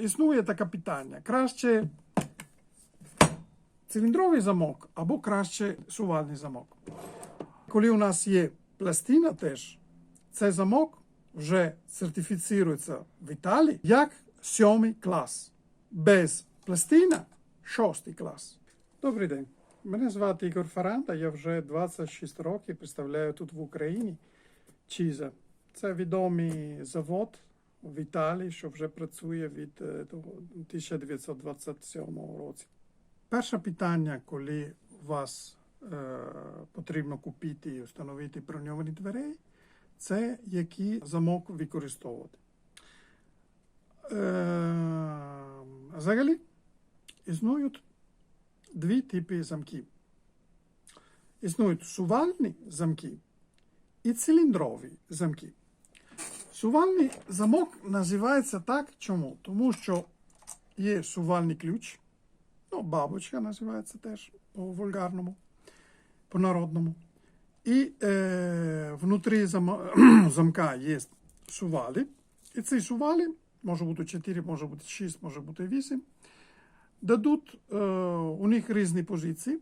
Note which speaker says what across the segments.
Speaker 1: існує таке питання: краще циліндровий замок або краще сувальний замок. Коли у нас є пластина теж, цей замок вже сертифіцирується в Італії як сьомий клас. Без пластина шостий клас. Добрий день. Мене звати Ігор Фаранда. Я вже 26 років представляю тут в Україні Чіза. Це відомий завод в Італії, що вже працює від е, 1927 році. Перше питання, коли вас е, потрібно купити і встановити броньовані двері, це який замок використовувати. Е, взагалі існують дві типи замків. Існують сувальні замки і циліндрові замки. Сувальний замок називається так. Чому? Тому що є сувальний ключ, ну, бабочка називається теж по вульгарному, по народному. І е, внутрі зам- замка є сувалі. І ці сувалі, може бути 4, може бути 6, може бути 8, дадуть е, у них різні позиції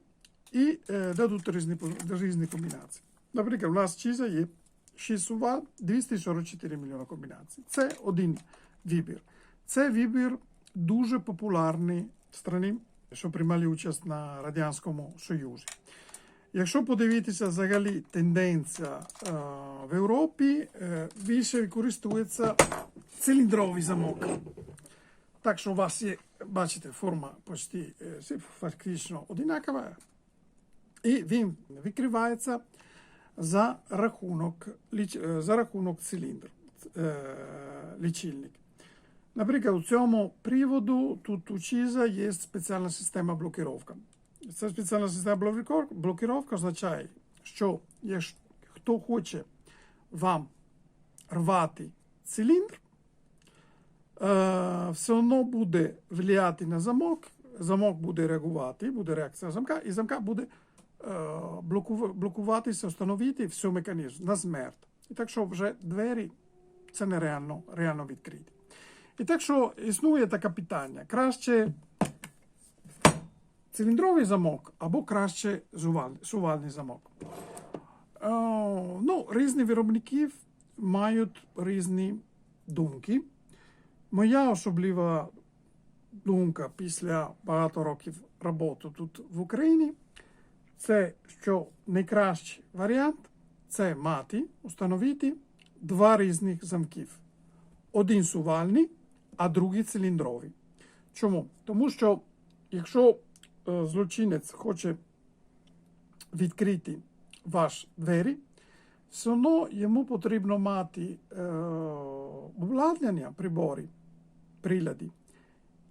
Speaker 1: і е, дадуть різні, різні комбінації. Наприклад, у нас чиза є 6 сувал, 244 мільйони комбінацій. Це один вибір. Це вибір дуже популярний в страні, що приймали участь на Радянському Союзі. Якщо подивитися взагалі тенденція е, в Європі, е, більше використовується циліндровий замок. Так що у вас є, бачите, форма почти е, фактично одинакова. І він викривається за рахунок, е, за рахунок циліндр, е, лічильник. Наприклад, у цьому приводу тут у Чіза є спеціальна система блокировка. Ця спеціальна система блокировка, означає, що хто хоче вам рвати циліндр, е, все одно буде влияти на замок, замок буде реагувати, буде реакція замка, і замка буде блокуватися, встановити все механізм на смерть. І так що вже двері це нереально реально відкрити. І так що існує таке питання: краще циліндровий замок або краще сувальний замок. Е, ну, різні виробники мають різні думки. Моя особлива думка після багато років роботи тут в Україні це що найкращий варіант це мати, установити два різних замків. Один сувальний, а другий циліндровий. Чому? Тому що якщо е, злочинець хоче відкрити ваш двері, все одно йому потрібно мати е, обладнання, прибори, прилади,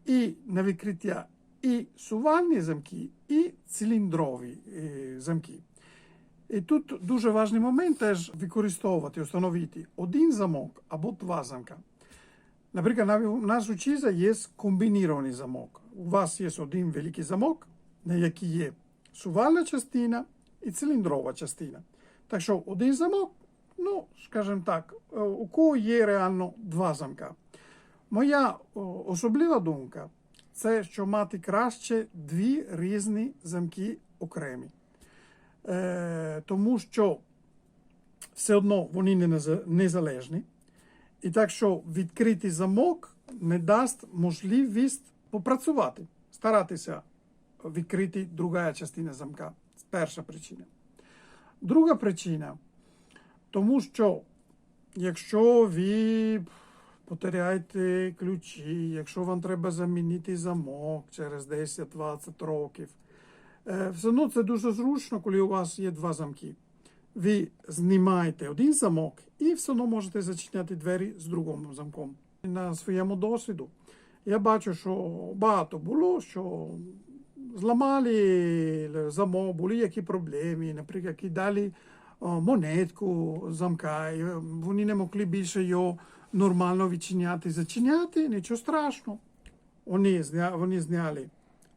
Speaker 1: і на відкриття і сувальні замки, і циліндрові е, замки. І тут дуже важливий момент теж використовувати, встановити один замок або два замка. Наприклад, у нас у Чіза є комбінований замок. У вас є один великий замок, на який є сувальна частина і циліндрова частина. Так що один замок, ну, скажімо так, е, у кого є реально два замка. Моя особлива думка це, що мати краще дві різні замки окремі. Е, тому що все одно вони не незалежні. І так що відкритий замок не дасть можливість попрацювати, старатися відкрити друга частина замка. Перша причина. Друга причина, тому що якщо ви потеряєте ключі, якщо вам треба замінити замок через 10-20 років, е, все одно це дуже зручно, коли у вас є два замки. Ви знімаєте один замок і все одно можете зачиняти двері з другим замком. На своєму досвіду я бачу, що багато було, що зламали замок, були які проблеми, наприклад, кидали монетку замка, і вони не могли більше його нормально відчиняти, зачиняти, нічого страшного. Вони, зня, вони зняли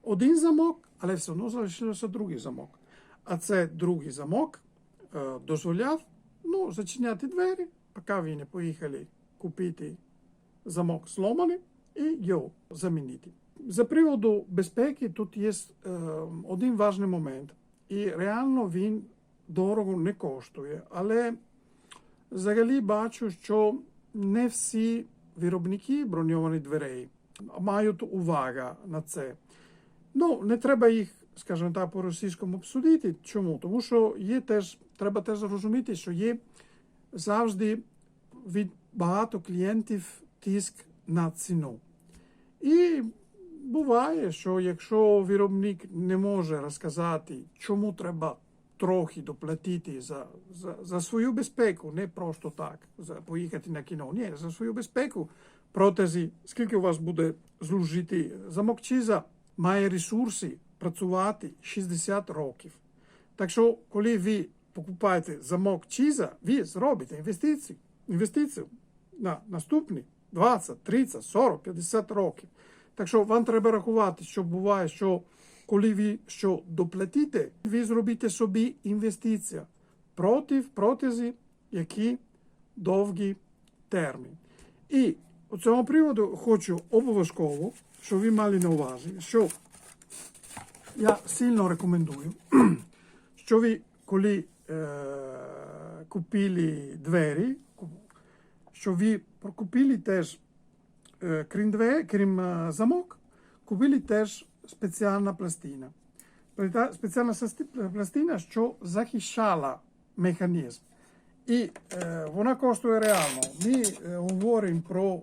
Speaker 1: один замок, але все одно залишився другий замок. А це другий замок дозволяв ну, зачиняти двері, поки ви не поїхали купити замок зломаний, і його замінити. За приводу безпеки тут є один важний момент, і реально він дорого не коштує. Але взагалі бачу, що не всі виробники броньованих дверей мають увагу на це. Ну, не треба їх, скажімо так, по-російському обсудити. Чому? Тому що є теж, треба теж зрозуміти, що є завжди від багато клієнтів тиск на ціну. І буває, що якщо виробник не може розказати, чому треба трохи доплатити за, за, за свою безпеку, не просто так, за поїхати на кіно, ні, за свою безпеку, протезі, скільки у вас буде служити замок Чиза має ресурси працювати 60 років. Так що, коли ви покупаєте замок Чиза, ви зробите інвестицію, інвестицію на наступні 20, 30, 40, 50 років. Так що вам треба рахувати, що буває, що коли ви що доплатите, ви зробите собі інвестиція проти протезі, які довгий термін. І у цьому приводу хочу обов'язково, щоб ви мали на увазі, що я сильно рекомендую, що ви коли е, купили двері, що ви купили теж, е, крім, двері, крім е, замок, купили теж спеціальна пластина. Спеціальна пластина, що захищала механізм. І е, вона коштує реально. Ми е, говоримо про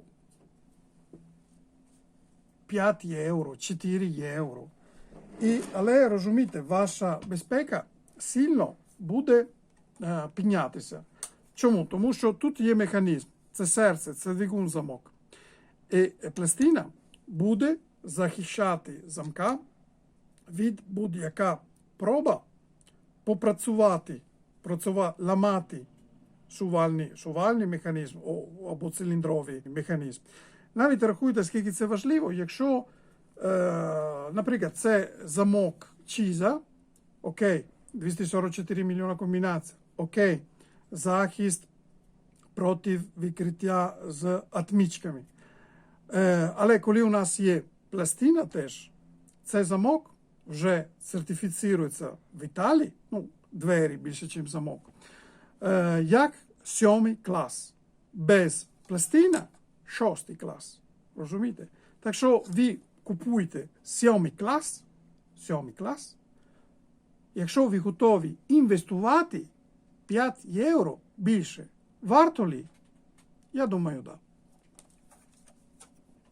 Speaker 1: 5 євро, 4 євро. І, але розумієте, ваша безпека сильно буде е, піднятися. Чому? Тому що тут є механізм, це серце, це двигун замок. І пластина буде захищати замка від будь-яка проба попрацювати, працювати, ламати сувальний, сувальний механізм о- або циліндровий механізм. Навіть рахуйте, скільки це важливо, якщо, е, наприклад, це замок Чіза, окей, 244 мільйона комбінацій, окей, захист проти викриття з атмічками. Е, але коли у нас є пластина теж, цей замок вже сертифіцирується в Італії, ну, двері більше, ніж замок, е, як сьомий клас. Без пластина шостий клас. Розумієте? Так що ви купуєте сьомий клас, сьомий клас, якщо ви готові інвестувати 5 євро більше, варто ли? Я думаю, так. Да.